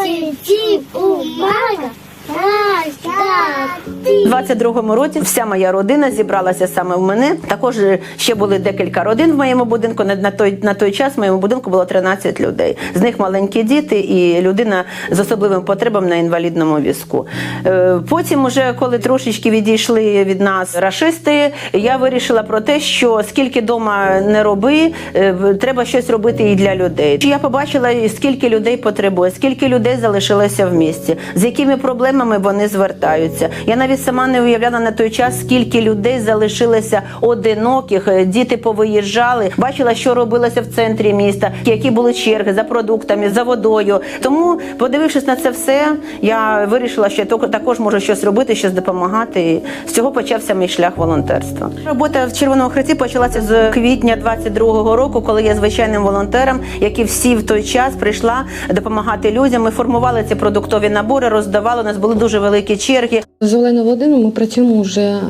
Полетів у мага 22-му році вся моя родина зібралася саме в мене. Також ще були декілька родин в моєму будинку. На, той на той час в моєму будинку було 13 людей. З них маленькі діти і людина з особливими потребами на інвалідному візку. Е, Потім, уже коли трошечки відійшли від нас рашисти, я вирішила про те, що скільки дома не роби, е, треба щось робити і для людей. Я побачила, скільки людей потребує, скільки людей залишилося в місті, з якими проблемами вони звертаються. Я навіть сама не уявляла на той час, скільки людей залишилося одиноких, е, діти повиїжджали. Бачила, що робилося в центрі міста, які були черги за продуктами, за водою. Тому, подивившись на це все, я вирішила, що я також можу щось робити, щось допомагати. І з цього почався мій шлях волонтерства. Робота в Червоному Хресті почалася з квітня 22-го року, коли я звичайним волонтером, як всі в той час, прийшла допомагати людям. Ми формували ці продуктові набори, роздавали. У нас були дуже великі черги. З Оленою Володимиром ми працюємо вже е,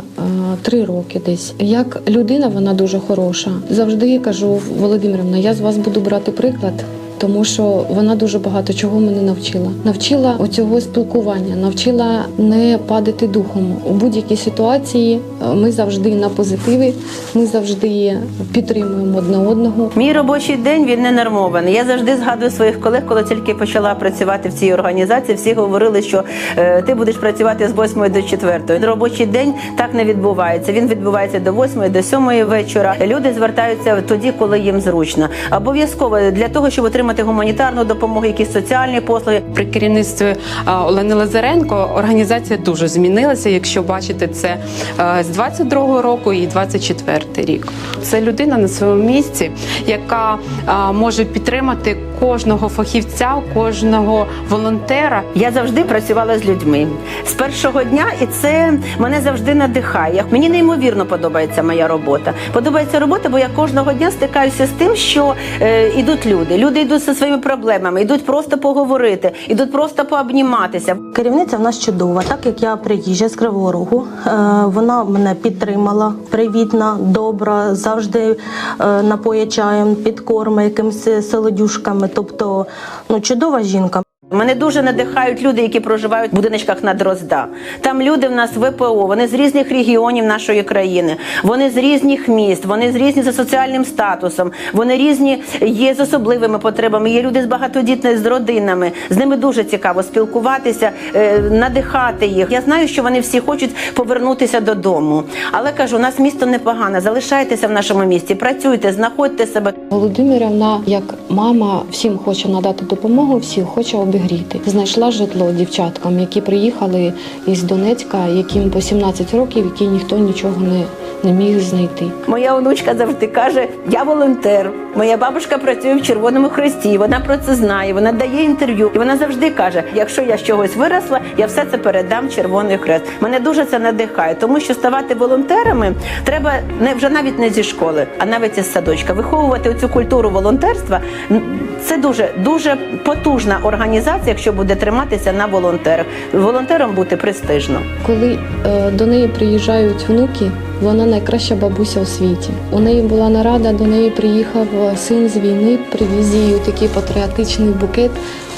три роки десь. Як людина, вона дуже хороша. Завжди кажу, Володимирівна, я з вас буду брати приклад. Тому що вона дуже багато чого мене навчила. Навчила оцього спілкування, навчила не падати духом у будь-якій ситуації. е, Ми завжди на позитиві, ми завжди підтримуємо одне одного. Мій робочий день він не нормований. Я завжди згадую своїх колег, коли тільки почала працювати в цій організації. Всі говорили, що е, ти будеш працювати з 8 до 4. Робочий день так не відбувається. Він відбувається до 8, до 7 вечора. Люди звертаються тоді, коли їм зручно. Обов'язково для того, щоб отримати гуманітарну допомогу, якісь соціальні послуги. При керівництві Олени Лазаренко організація дуже змінилася. Якщо бачите це е, з 22-го року і 24-й рік. Це людина на своєму місці, яка може підтримати кожного фахівця, кожного волонтера. Я завжди працювала з людьми з першого дня, і це мене завжди надихає. Мені неймовірно подобається моя робота. Подобається робота, бо я кожного дня стикаюся з тим, що е, ідуть люди. Люди йдуть зі своїми проблемами, йдуть просто поговорити, йдуть просто пообніматися. Керівниця в нас чудова, так як я приїжджа з Кривого Рогу. е, Вона мене підтримала, привітна, добра, завжди е, напоє чаєм, підкорма якимись солодюшками. Тобто, ну чудова жінка. Мене дуже надихають люди, які проживають в будиночках на Дрозда. Там люди в нас ВПО, вони з різних регіонів нашої країни, вони з різних міст, вони з різні за соціальним статусом, вони різні є з особливими потребами. Є люди з багатодітними з родинами. З ними дуже цікаво спілкуватися, е, надихати їх. Я знаю, що вони всі хочуть повернутися додому. Але кажу, у нас місто непогане. Залишайтеся в нашому місті, працюйте, знаходьте себе. Володимирівна, як мама, всім хоче надати допомогу, всіх хоче обігріти. Знайшла житло дівчаткам, які приїхали із Донецька, яким по 17 років, які ніхто нічого не, не міг знайти. Моя онучка завжди каже: Я волонтер. Моя бабушка працює в Червоному Хресті. Вона про це знає. Вона дає інтерв'ю, і вона завжди каже: якщо я з чогось виросла, я все це передам Червоний Хрест. Мене дуже це надихає, тому що ставати волонтерами треба не вже навіть не зі школи, а навіть із садочка. Виховувати цю культуру волонтерства це дуже дуже потужна організація, якщо буде триматися на волонтерах. Волонтером бути престижно. Коли е, до неї приїжджають внуки, вона найкраща бабуся у світі. У неї була нарада, до неї приїхав е, син з війни, привіз їй такий патріотичний букет.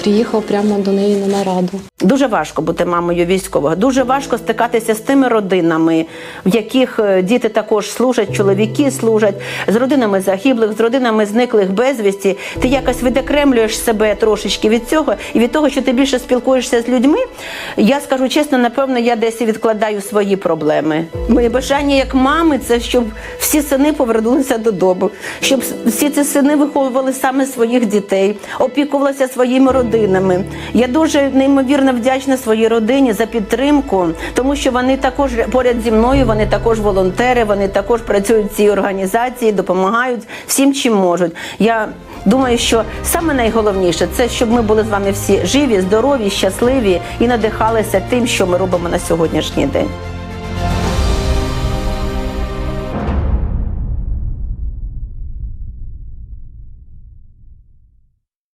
Приїхав прямо до неї на нараду. Дуже важко бути мамою військового. Дуже важко стикатися з тими родинами, в яких е, діти також служать, чоловіки служать, з родинами загиблих, з родинами зниклих безвісті. Ти якось відокремлюєш себе трошечки від цього і від того, що ти більше спілкуєшся з людьми. Я скажу чесно, напевно, я десь відкладаю свої проблеми. Моє бажання як мами це щоб всі сини повернулися додому, щоб всі ці сини виховували саме своїх дітей, опікувалися своїми родинами. Я дуже неймовірно вдячна своїй родині за підтримку, тому що вони також поряд зі мною, вони також волонтери, вони також працюють в цій організації, допомагають всім, чим можуть. Я думаю, що саме найголовніше це щоб ми були з вами всі живі, здорові, щасливі і надихалися тим, що ми робимо на сьогоднішній день.